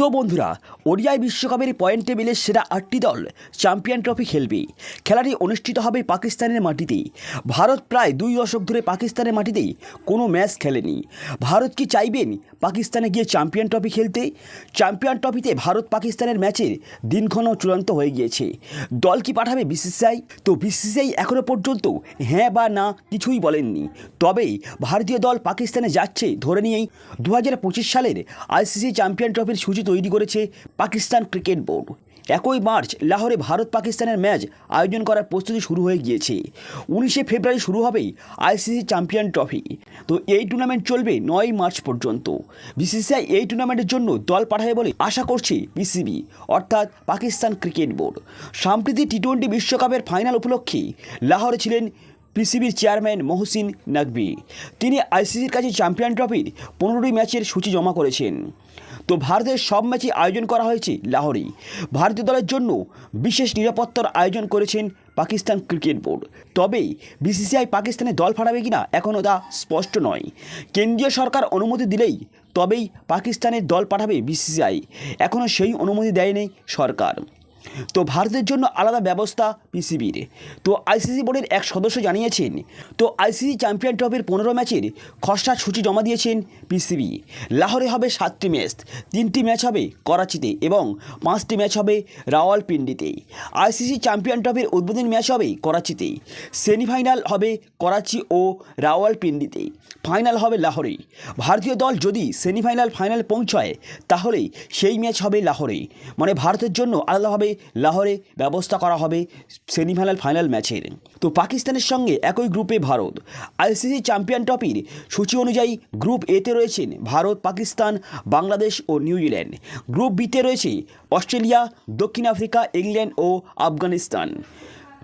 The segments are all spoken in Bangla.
সো বন্ধুরা, ওডিআই বিশ্বকাপের পয়েন্ট টেবিলের সেরা আটটি দল চ্যাম্পিয়ন ট্রফি খেলবে। খেলাটি অনুষ্ঠিত হবে পাকিস্তানের মাটিতে ভারত প্রায় দুই দশক ধরে পাকিস্তানের মাটিতে কোনো ম্যাচ খেলেনি। ভারত কি চাইবেন পাকিস্তানে গিয়ে চ্যাম্পিয়ন ট্রফি খেলতে? চ্যাম্পিয়ন ট্রফিতে ভারত পাকিস্তানের ম্যাচের দিনক্ষণ চূড়ান্ত হয়ে গিয়েছে। দল কি পাঠাবে বিসিসিআই? তো বিসিসিআই এখনও পর্যন্ত হ্যাঁ বা না কিছুই বলেননি। তবেই ভারতীয় দল পাকিস্তানে যাচ্ছে ধরে নিয়েই। দু হাজার পঁচিশ সালের আইসিসি চ্যাম্পিয়ন ট্রফির সূচি তৈরি করেছে পাকিস্তান ক্রিকেট বোর্ড। একই মার্চ লাহোরে ভারত পাকিস্তানের ম্যাচ আয়োজন করার প্রস্তুতি শুরু হয়ে গিয়েছে। উনিশে ফেব্রুয়ারি শুরু হবে আইসিসি চ্যাম্পিয়ন ট্রফি। তো এই টুর্নামেন্ট চলবে নয় মার্চ পর্যন্ত। বিসিসিআই এই টুর্নামেন্টের জন্য দল পাঠাবে বলে আশা করছে বিসিবি, অর্থাৎ পাকিস্তান ক্রিকেট বোর্ড। সম্প্রতি টি টোয়েন্টি বিশ্বকাপের ফাইনাল উপলক্ষে লাহোরে ছিলেন পিসিবির চেয়ারম্যান মহসিন নাকবি তিনি আইসিসির কাছে চ্যাম্পিয়ন ট্রফির পনেরোটি ম্যাচের সূচি জমা করেছেন। তো ভারতের সব ম্যাচই আয়োজন করা হয়েছে লাহোরে। ভারতীয় দলের জন্য বিশেষ নিরাপত্তার আয়োজন করেছেন পাকিস্তান ক্রিকেট বোর্ড। তবে বিসিসিআই পাকিস্তানে দল ফাটাবে কিনা এখনও তা স্পষ্ট নয়। কেন্দ্রীয় সরকার অনুমতি দিলেই তবেই পাকিস্তানের দল পাঠাবে বিসিসিআই। এখনও সেই অনুমতি দেয়নি সরকার। তো ভারতের জন্য আলাদা ব্যবস্থা পিসিবির। তো আইসিসি বোর্ডের এক সদস্য জানিয়েছেন, তো আইসিসি চ্যাম্পিয়ন ট্রফির পনেরো ম্যাচের খসড়া সূচি জমা দিয়েছেন পিসিবি। লাহোরে হবে সাতটি ম্যাচ, তিনটি ম্যাচ হবে করাচিতে এবং পাঁচটি ম্যাচ হবে রাওয়ালপিন্ডিতে। আইসিসি চ্যাম্পিয়ন ট্রফির উদ্বোধনী ম্যাচ হবে করাচিতে। সেমিফাইনাল হবে করাচি ও রাওয়ালপিন্ডিতে। ফাইনাল হবে লাহোরে। ভারতীয় দল যদি সেমিফাইনাল ফাইনাল পৌঁছায়, তাহলে সেই ম্যাচ হবে লাহোরে। মানে ভারতের জন্য আলাদাভাবে লাহোরে ব্যবস্থা করা হবে সেমিফাইনাল, ফাইনাল ম্যাচের। তো পাকিস্তানের সঙ্গে একই গ্রুপে ভারত। আইসিসি চ্যাম্পিয়ন ট্রফির সূচি অনুযায়ী গ্রুপ এতে রয়েছেন ভারত, পাকিস্তান, বাংলাদেশ ও নিউজিল্যান্ড গ্রুপ বিতে রয়েছে অস্ট্রেলিয়া, দক্ষিণ আফ্রিকা, ইংল্যান্ড ও আফগানিস্তান।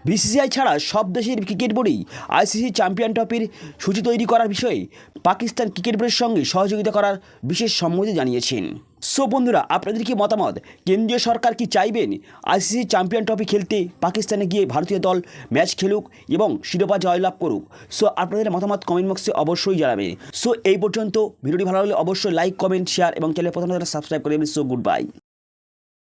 বিসিসিআই ছাড়া সব দেশের ক্রিকেট বোর্ডেই আইসিসি চ্যাম্পিয়ন ট্রফির সূচি তৈরি করার বিষয়ে পাকিস্তান ক্রিকেট বোর্ডের সঙ্গে সহযোগিতা করার বিশেষ সম্মতি জানিয়েছেন। সো বন্ধুরা, আপনাদের কি মতামত? কেন্দ্রীয় সরকার কি চাইবেন? আইসিসি চ্যাম্পিয়ন ট্রফি খেলতে পাকিস্তানে গিয়ে ভারতীয় দল ম্যাচ খেলুক এবং শিরোপা জয়লাভ করুক। সো আপনাদের মতামত কমেন্ট বক্সে অবশ্যই জানাবেন। সো এই পর্যন্ত, ভিডিওটি ভালো লাগলে অবশ্যই লাইক, কমেন্ট, শেয়ার এবং চ্যানেল প্রথমে সাবস্ক্রাইব করে দেবেন সো গুড বাই।